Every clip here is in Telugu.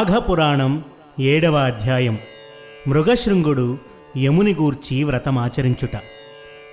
మాఘపురాణం ఏడవ అధ్యాయం. మృగశృంగుడు యముని గూర్చి వ్రతమాచరించుట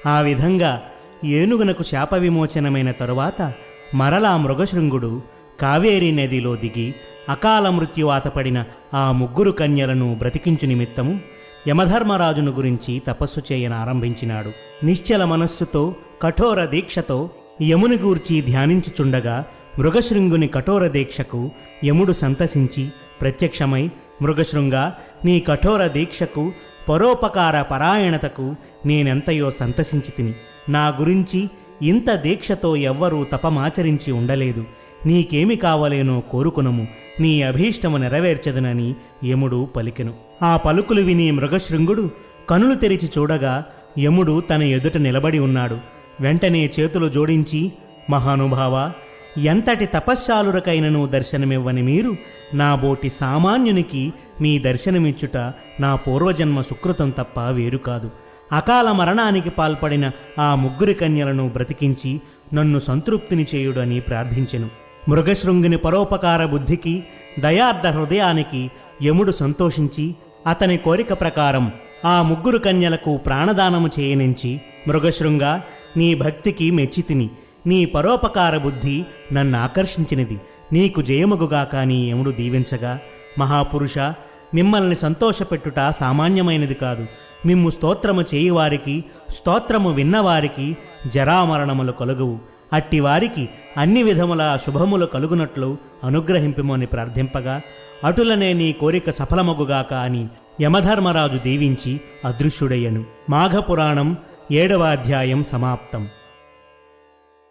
ఆ విధంగా ఏనుగునకు శాప విమోచనమైన తరువాత మరలా మృగశృంగుడు కావేరీ నదిలో దిగి అకాల మృత్యువాతపడిన ఆ ముగ్గురు కన్యలను బ్రతికించు నిమిత్తము యమధర్మరాజును గురించి తపస్సు చేయనారంభించినాడు నిశ్చల మనస్సుతో కఠోర దీక్షతో యముని గూర్చి ధ్యానించుచుండగా మృగశృంగుని కఠోర దీక్షకు యముడు సంతసించి ప్రత్యక్షమై మృగశృంగ నీ కఠోర దీక్షకు పరోపకార పరాయణతకు నేనెంతయో సంతసించి తిని నా గురించి ఇంత దీక్షతో ఎవ్వరూ తపమాచరించి ఉండలేదు. నీకేమి కావలేనో కోరుకునము. నీ అభీష్టము నెరవేర్చదునని యముడు పలికెను. ఆ పలుకులు విని మృగశృంగుడు కనులు తెరిచి చూడగా యముడు తన ఎదుట నిలబడి ఉన్నాడు. వెంటనే చేతులు జోడించి మహానుభావ ఎంతటి తపశ్శాలురకైనను దర్శనమివ్వని మీరు నా బోటి సామాన్యునికి మీ దర్శనమిచ్చుట నా పూర్వజన్మ సుకృతం తప్ప వేరు కాదు. అకాల మరణానికి పాల్పడిన ఆ ముగ్గురి కన్యలను బ్రతికించి నన్ను సంతృప్తిని చేయుడని ప్రార్థించెను. మృగశృంగుని పరోపకార బుద్ధికి దయార్థ హృదయానికి యముడు సంతోషించి అతని కోరిక ప్రకారం ఆ ముగ్గురు కన్యలకు ప్రాణదానము చేయనించి మృగశృంగ నీ భక్తికి మెచ్చితిని. నీ పరోపకార బుద్ధి నన్ను ఆకర్షించినది. నీకు జయమగుగా కానీ యముడు దీవించగా. మహాపురుష మిమ్మల్ని సంతోషపెట్టుట సామాన్యమైనది కాదు. మిమ్ము స్తోత్రము చేయువారికి స్తోత్రము విన్నవారికి జరామరణములు కలుగువు. అట్టివారికి అన్ని విధముల శుభములు కలుగునట్లు అనుగ్రహింపమని ప్రార్థింపగా అటులనే నీ కోరిక సఫలమగుగాక అని యమధర్మరాజు దీవించి అదృశ్యుడయ్యను. మాఘపురాణం ఏడవ అధ్యాయం సమాప్తం.